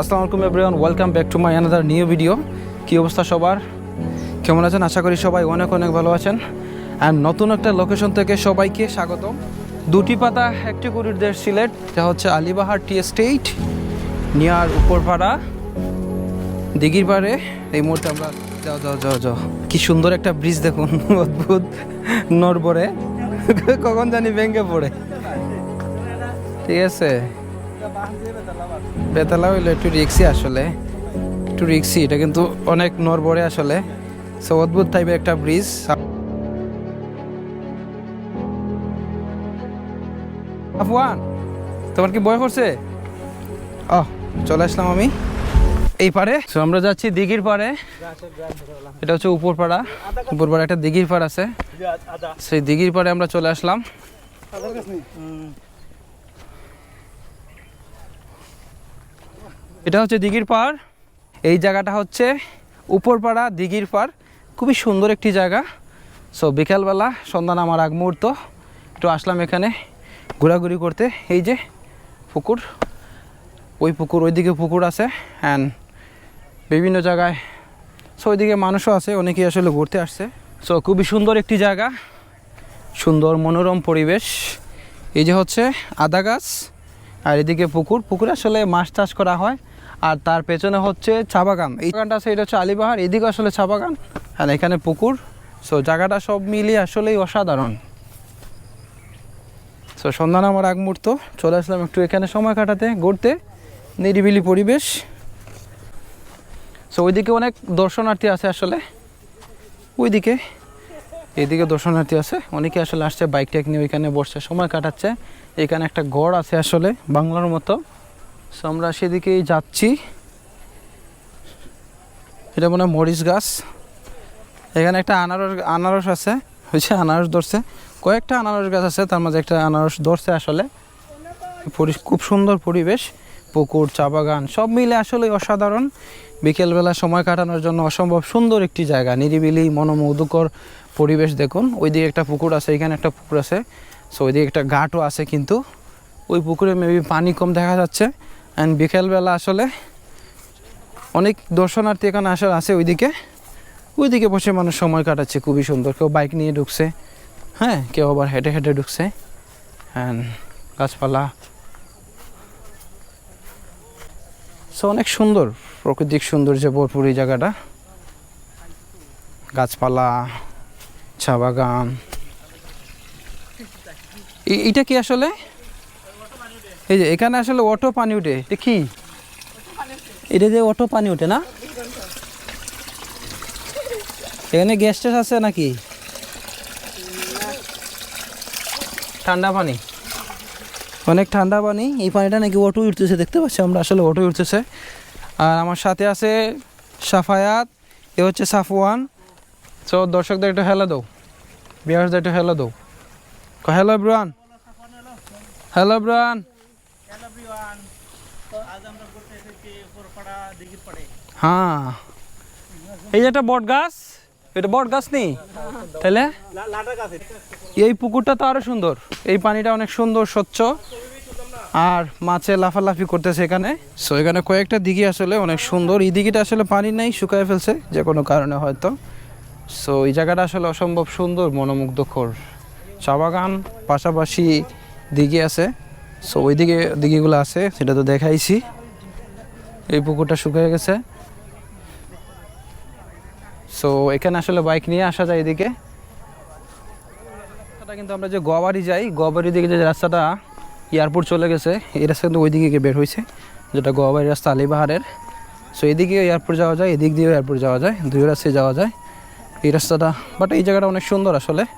আসসালামু আলাইকুম everyone welcome back to my another new video কী অবস্থা সবার? কেমন আছেন? আশা করি সবাই অনেক অনেক ভালো আছেন। অ্যান্ড নতুন একটা লোকেশন থেকে সবাইকে স্বাগত দুটি পাতা, একটি কুড়ির দেশ সিলেট যা হচ্ছে আলিবাহার টি এস্টেট, নিয়ার উপরপাড়া, দিঘির পাড়ে। এই মুহূর্তে আমরা যাও যাও যাও যাও। কি সুন্দর একটা ব্রিজ দেখুন। অদ্ভুত। নড়বড়ে। কখন জানি ভেঙে পড়ে। ঠিক আছে। বেতালা হইল একটু রিক্সি আসলে। একটু রিক্সি এটা কিন্তু অনেক নড়বড়ে আসলে। সো অদ্ভুত টাইপের একটা ব্রিজ আফওয়ান তোমার কি বয় করছে? ও চলে আসলাম আমি। এই পারে। সো আমরা যাচ্ছি দিঘির পাড়ে। এটা হচ্ছে উপরপাড়া উপরপাড়া একটা দিঘির পাড় আছে। সেই দিঘির পাড়ে আমরা চলে আসলাম। এটা হচ্ছে দিঘির পাড়। এই জায়গাটা হচ্ছে উপরপাড়া দিঘির পাড়। খুবই সুন্দর একটি জায়গা। সো বিকালবেলা সন্ধ্যা নামার আগ মুহূর্ত। একটু আসলাম এখানে ঘোরাঘুরি করতে। এই যে পুকুর। ওই পুকুর, ওইদিকে পুকুর আছে অ্যান্ড বিভিন্ন জায়গায়। সো ওইদিকে মানুষও আছে, অনেকেই আসলে ঘুরতে আসছে। সো খুবই সুন্দর একটি জায়গা। সুন্দর মনোরম পরিবেশ। এই যে হচ্ছে আদা গাছ আর এদিকে পুকুর। পুকুরে আসলে মাছ চাষ করা হয়। আর তার পেছনে হচ্ছে চা বাগান এই বাগানটা আছে, এটা হচ্ছে আলিবাহার, এদিকে আসলে চা বাগান আর এখানে পুকুর। সো জায়গাটা সব মিলিয়ে আসলেই অসাধারণ। সো সন্ধ্যা নামার আগ মুহূর্ত, চলে আসলাম একটু এখানে সময় কাটাতে, ঘুরতে, নিরিবিলি পরিবেশ। সো ওইদিকে অনেক দর্শনার্থী আছে আসলে। ওইদিকে, এদিকে দর্শনার্থী আছে, অনেকে আসলে আসছে বাইক টাইক নিয়ে ওইখানে বসছে, সময় কাটাচ্ছে। এখানে একটা গড় আছে আসলে, বাংলার মতো। সো আমরা সেদিকেই যাচ্ছি। এটা মনে হয় মরিচ গাছ। এখানে একটা আনারস আনারস আছে। হয়েছে, আনারস ধরছে। কয়েকটা আনারস গাছ আছে, তার মাঝে একটা আনারস ধরছে আসলে। খুব সুন্দর পরিবেশ। পুকুর, চা বাগান, সব মিলে আসলে অসাধারণ। বিকেলবেলা সময় কাটানোর জন্য অসম্ভব সুন্দর একটি জায়গা। নিরিবিলি, মনোমুগ্ধকর পরিবেশ দেখুন। ওইদিকে একটা পুকুর আছে, এখানে একটা পুকুর আছে। সো ওইদিকে একটা ঘাটও আছে কিন্তু। ওই পুকুরে মেবি পানি কম দেখা যাচ্ছে। অ্যান্ড বিকেলবেলা আসলে অনেক দর্শনার্থী এখানে আসার আছে ওইদিকে। ওইদিকে বসে মানুষ সময় কাটাচ্ছে, খুবই সুন্দর। কেউ বাইক নিয়ে ঢুকছে। হ্যাঁ কেউ আবার হেঁটে হেঁটে ঢুকছে। অ্যান্ড গাছপালা। সো অনেক সুন্দর। প্রাকৃতিক সৌন্দর্যে ভরপুর এই জায়গাটা। গাছপালা, চা বাগান। এ- এইটা কি আসলে? এই যে এখানে আসলে অটো পানি উঠে, এটা কি? এটা যে অটো পানি উঠে না? এখানে গ্যাস ট্যাস আছে নাকি? ঠান্ডা পানি? অনেক ঠান্ডা পানি, এই পানিটা নাকি অটো উঠতেছে, দেখতে পাচ্ছি আমরা আসলে অটো উঠতেছে। আর আমার সাথে আছে সাফায়াত, এ হচ্ছে সাফওয়ান। সো দর্শকদের একটু হেলা দাও বিহারদের একটু হেলা দাও। হ্যালো ব্রান হ্যালো ব্রান হ্যাঁ। এই যে একটা বট গাছ, এটা বট গাছ নেই তাহলে এই পুকুরটা তো আরও সুন্দর। এই পানিটা অনেক সুন্দর, স্বচ্ছ। আর মাছে লাফালাফি করতেছে এখানে। সো এখানে কয়েকটা দিঘি আসলে অনেক সুন্দর। এই দিঘিটা আসলে পানি নাই, শুকায় ফেলছে, যে কোনো কারণে হয়তো। সো এই জায়গাটা আসলে অসম্ভব সুন্দর, মনোমুগ্ধকর। চা বাগান, পাশাপাশি দিঘি আছে। সো ওই দিকে দিঘিগুলো আছে, সেটা তো দেখাইছি। এই পুকুরটা শুকিয়ে গেছে। সো এখানে আসলে বাইক নিয়ে আসা যায় এদিকে। রাস্তাটা কিন্তু আমরা যে গোয়াবাড়ি যাই গোয়াবাড়ি দিকে যে রাস্তাটা এয়ারপোর্ট চলে গেছে, এই রাস্তা কিন্তু ওই দিকে গিয়ে বের হয়েছে, যেটা গোয়াবাড়ি রাস্তা, আলিবাহারের। সো এদিকে এয়ারপোর্ট যাওয়া যায়, এদিক দিয়েও এয়ারপোর্ট যাওয়া যায়, দুই রাস্তায় যাওয়া যায় এই রাস্তাটা। বাট এই জায়গাটা অনেক সুন্দর আসলে।